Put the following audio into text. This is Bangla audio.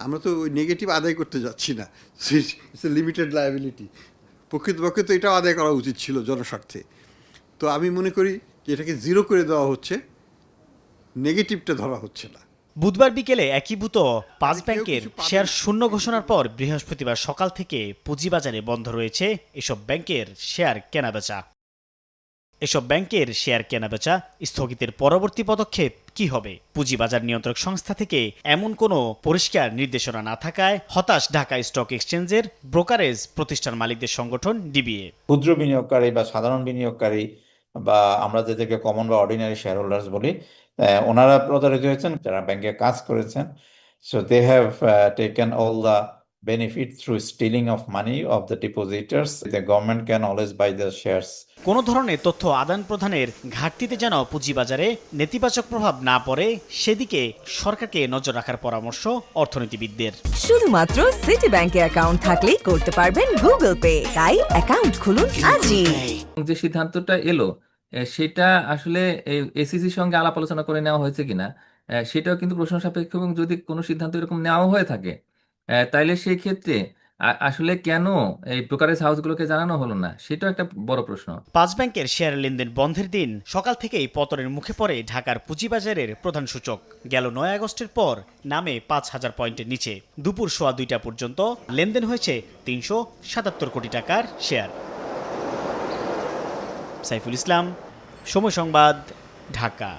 আমরা তো ওই নেগেটিভ আদায় করতে যাচ্ছি না। ইটস এ লিমিটেড লায়াবিলিটি প্রকৃতপক্ষে তো এটাও আদায় করা উচিত ছিল জনস্বার্থে। তো আমি মনে করি যে এটাকে জিরো করে দেওয়া হচ্ছে নেগেটিভটা ধরা হচ্ছে না। বুধবার বিকেলে একীভূত পাঁচ ব্যাংকের শেয়ার শূন্য ঘোষণার পর বৃহস্পতিবার সকাল থেকে পুঁজিবাজারে বন্ধ রয়েছে এসব ব্যাংকের শেয়ার কেনাবেচা। এসব ব্যাংকের শেয়ার কেনাবেচা স্থগিতের পরবর্তী পদক্ষেপ কি হবে? পুঁজিবাজার নিয়ন্ত্রক সংস্থা থেকে এমন কোনো পরিষ্কার নির্দেশনা না থাকায় হতাশ ঢাকা স্টক এক্সচেঞ্জের ব্রোকারেজ প্রতিষ্ঠান মালিকদের সংগঠন ডিবিএ। ক্ষুদ্র বিনিয়োগকারী বা সাধারণ বিনিয়োগকারী বা আমরা যাদেরকে কমন বা অর্ডিনারি শেয়ার হোল্ডার্স বলি ওনারা প্রতারিত হয়েছেন, যারা ব্যাংকে কাজ করেছেন। So they have taken all the benefit through stealing of money of the depositors. The government can always buy the shares কোনো ধরনের তথ্য আদান প্রদানের ঘাটতিতে যেন পুঁজিবাজারে নেতিবাচক প্রভাব না পড়ে সেদিকে সরকারকে নজর রাখার পরামর্শ অর্থনীতিবিদদের। শুধুমাত্র সিটি ব্যাংকে অ্যাকাউন্ট থাকলেই করতে পারবেন গুগল পে তাই অ্যাকাউন্ট খুলুন আজই। যে সিদ্ধান্তটা এলো সেটা আসলে এসিসির সঙ্গে আলাপ আলোচনা করে নেওয়া হয়েছে কিনা সেটাও কিন্তু প্রশ্ন সাপেক্ষ এবং যদি কোনো সিদ্ধান্ত এরকম নেওয়া হয়ে থাকে তাইলে সেই ক্ষেত্রে আসলে কেন এই ব্রোকারেজ হাউসগুলোকে জানানো হলো না? সেটাও একটা বড় প্রশ্ন। পাঁচ ব্যাংকের শেয়ার লেনদেন বন্ধের দিন সকাল থেকেই পতনের মুখে পড়ে ঢাকার পুঁজিবাজারের প্রধান সূচক। গেল নয় আগস্টের পর নামে পাঁচ হাজার পয়েন্টের নিচে। দুপুর সোয়া দুইটা পর্যন্ত লেনদেন হয়েছে তিনশো সাতাত্তর কোটি টাকার শেয়ার। সাইফুল ইসলাম, সময় সংবাদ, ঢাকা।